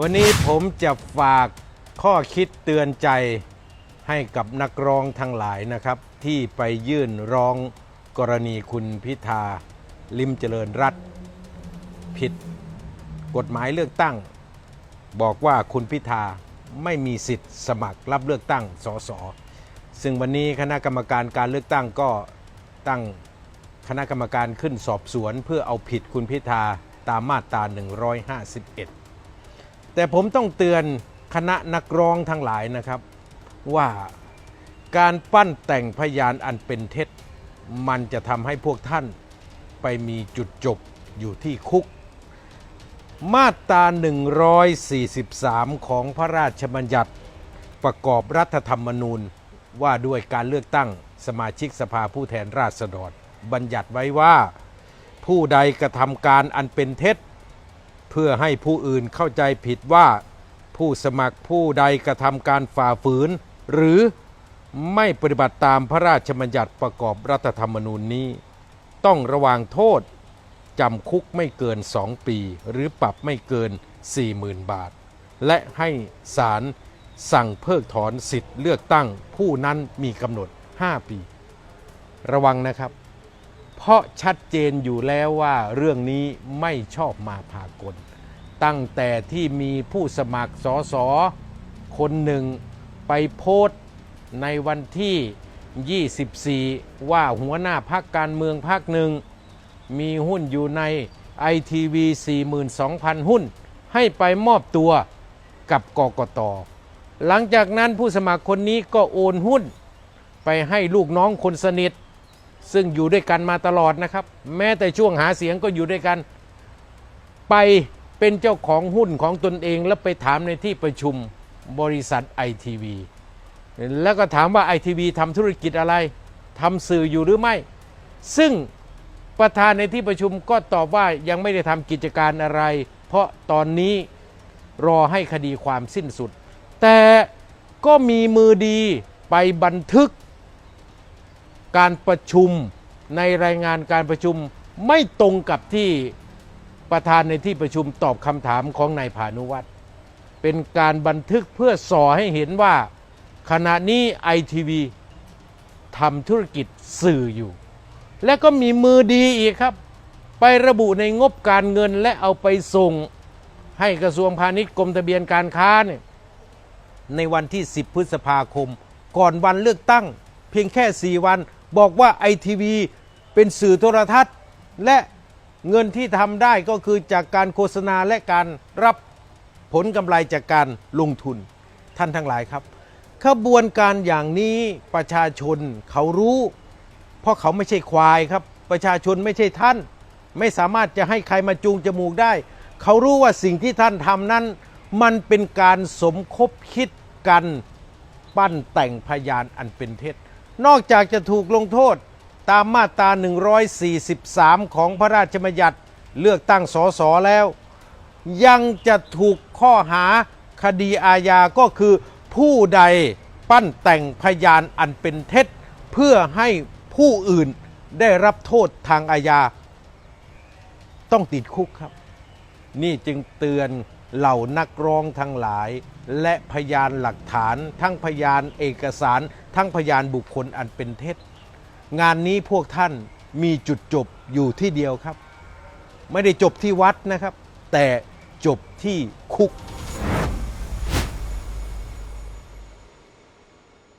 วันนี้ผมจะฝากข้อคิดเตือนใจให้กับนักร้องทั้งหลายนะครับ ที่ไปยื่นร้องกรณีคุณพิธา ลิมเจริญรัตน์ผิดกฎหมายเลือกตั้ง บอกว่าคุณพิธาไม่มีสิทธิ์สมัครรับเลือกตั้งสสซึ่งวันนี้คณะกรรมการการเลือกตั้งก็ตั้งคณะกรรมการขึ้นสอบสวน เพื่อเอาผิดคุณพิธาตามมาตรา 151 แต่ผมต้องเตือนคณะนักร้องทั้งหลายนะครับ ว่าการปั้นแต่งพยานอันเป็นเท็จ มันจะทำให้พวกท่านไปมีจุดจบอยู่ที่คุก มาตรา 143 ของพระราชบัญญัติประกอบรัฐธรรมนูญว่าด้วยการเลือกตั้งสมาชิกสภาผู้แทนราษฎร บัญญัติไว้ว่า ผู้ใดกระทำการอันเป็นเท็จ เพื่อให้ผู้อื่นเข้าใจผิดว่าผู้สมัครผู้ใดกระทำการฝ่าฝืน หรือไม่ปฏิบัติตามพระราชบัญญัติประกอบรัฐธรรมนูญนี้ ต้องระวางโทษจำคุกไม่เกิน 2 ปี หรือปรับไม่เกิน 40,000 บาท และให้ศาลสั่งเพิกถอนสิทธิ์เลือกตั้งผู้นั้นมีกำหนด 5 ปี ระวังนะครับ เพราะชัดเจนอยู่แล้วว่าเรื่องนี้ไม่ชอบมาพากล ตั้งแต่ที่มีผู้สมัครสอสอคนหนึ่งไปโพสต์ในวันที่ 24 ว่าหัวหน้าพักการเมืองพักหนึ่ง มีหุ้นอยู่ใน ITV 42,000 หุ้น ให้ไปมอบตัวกับกกต หลังจากนั้นผู้สมัครคนนี้ก็โอนหุ้น ไปให้ลูกน้องคนสนิท ซึ่งอยู่ด้วยกันมาตลอดนะครับ แม้แต่ช่วงหาเสียงก็อยู่ด้วยกัน ไปเป็นเจ้าของหุ้นของตนเอง แล้วไปถามในที่ประชุมบริษัทไอทีวีแล้วก็ถามว่าไอทีวีทำธุรกิจอะไรทำสื่ออยู่หรือไม่ ซึ่งประธานในที่ประชุมก็ตอบว่ายังไม่ได้ทำกิจการอะไร เพราะตอนนี้รอให้คดีความสิ้นสุด แต่ก็มีมือดีไปบันทึก การประชุมในรายงานการประชุมไม่ตรงกับที่ประธานในที่ประชุมตอบคำถามของนายพานุวัตรเป็นการบันทึกเพื่อส่อให้เห็นว่าขณะนี้ไอทีวีทำธุรกิจสื่ออยู่ และก็มีมือดีอีกครับ ไประบุในงบการเงินและเอาไปส่งให้กระทรวงพาณิชย์กรมทะเบียนการค้าเนี่ยในวันที่ 10 พฤษภาคม ก่อนวันเลือกตั้ง เพียงแค่ 4 วัน บอกว่าไอทีวีเป็นสื่อโทรทัศน์ และเงินที่ทำได้ก็คือจากการโฆษณาและการรับผลกำไรจากการลงทุนท่านทั้งหลายครับ ขบวนการอย่างนี้ประชาชนเขารู้ เพราะเขาไม่ใช่ควายครับ ประชาชนไม่ใช่ท่าน ไม่สามารถจะให้ใครมาจูงจมูกได้ เขารู้ว่าสิ่งที่ท่านทำนั้น มันเป็นการสมคบคิดกันปั้นแต่งพยานอันเป็นเท็จ นอกจากจะถูกลงโทษตามมาตรา 143 ของพระราชบัญญัติเลือกตั้งสสแล้ว ยังจะถูกข้อหาคดีอาญาก็คือผู้ใดปั้นแต่งพยานอันเป็นเท็จ เพื่อให้ผู้อื่นได้รับโทษทางอาญา ต้องติดคุกครับ นี่จึงเตือน เหล่านักร้องทั้งหลาย และพยานหลักฐาน ทั้งพยานเอกสาร ทั้งพยานบุคคลอันเป็นเท็จ งานนี้พวกท่านมีจุดจบอยู่ที่เดียวครับ ไม่ได้จบที่วัดนะครับ แต่จบที่คุก